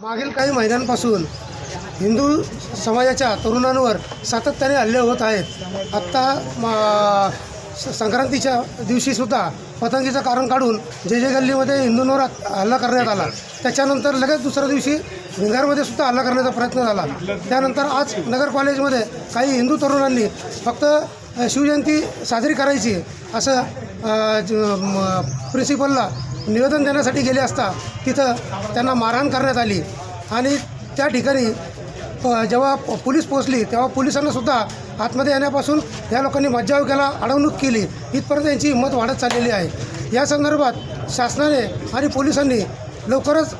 मागील काही महिन्यांपासून हिंदू समाजाच्या तरुणांवर सातत्याने हल्ले होत आहेत. आत्ता मा- स- संक्रांतीच्या दिवशीसुद्धा पतंगीचं कारण काढून जे जे गल्लीमध्ये हिंदूंवर हल्ला करण्यात आला त्याच्यानंतर लगेच दुसऱ्या दिवशी भिंगारमध्ये सुद्धा हल्ला करण्याचा प्रयत्न झाला. त्यानंतर आज नगर कॉलेजमध्ये काही हिंदू तरुणांनी फक्त शिवजयंती साजरी करायची असं प्रिन्सिपलला निवेदन देण्यासाठी गेले असता तिथं त्यांना मारहाण करण्यात आली. आणि त्या ठिकाणी प- जेव्हा पोलीस पोहोचली तेव्हा पोलिसांनासुद्धा आतमध्ये येण्यापासून या लोकांनी मज्जाव केला अडवणूक केली. इथपर्यंत यांची हिंमत वाढत चाललेली आहे. या संदर्भात शासनाने आणि पोलिसांनी लवकरच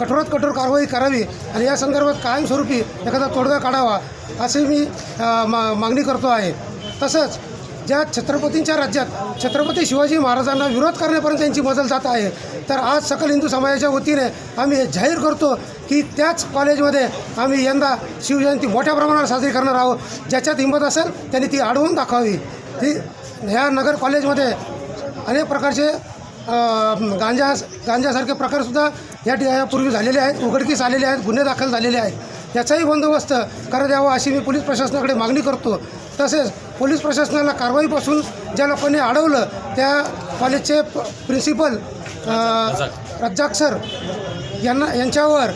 कठोरात कठोर कारवाई करावी आणि या संदर्भात कायमस्वरूपी एखादा तोडगा काढावा असे मी मा मागणी करतो आहे. तसंच ज्या छत्रपतींच्या राज्यात छत्रपती शिवाजी महाराजांना विरोध करण्यापर्यंत त्यांची मजल जात आहे तर आज सकल हिंदू समाजाच्या वतीने आम्ही जाहीर करतो की त्याच कॉलेजमध्ये आम्ही यंदा शिवजयंती मोठ्या प्रमाणावर साजरी करणार आहोत. ज्याच्यात हिंमत असेल त्यांनी ती अडवून दाखवावी. ती ह्या नगर कॉलेजमध्ये अनेक प्रकारचे गांजा गांजासारखे प्रकारसुद्धा या ठि- यापूर्वी झालेले आहेत उघडकीस आलेले आहेत गुन्हे दाखल झालेले आहेत. याचाही बंदोबस्त करत यावा अशी मी पोलीस प्रशासनाकडे मागणी करतो. तसेच पोलीस प्रशासनाला कारवाईपासून ज्या लोकांनी अडवलं त्या कॉलेजचे प प्रिन्सिपल रज्जाक. सर यांना यांच्यावर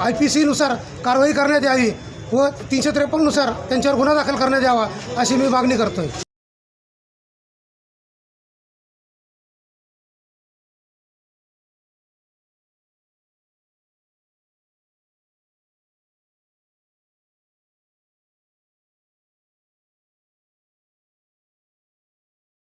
आय पी सीनुसार कारवाई करण्यात यावी व तीनशे त्रेपन्ननुसार त्यांच्यावर गुन्हा दाखल करण्यात यावा अशी मी मागणी करतो आहे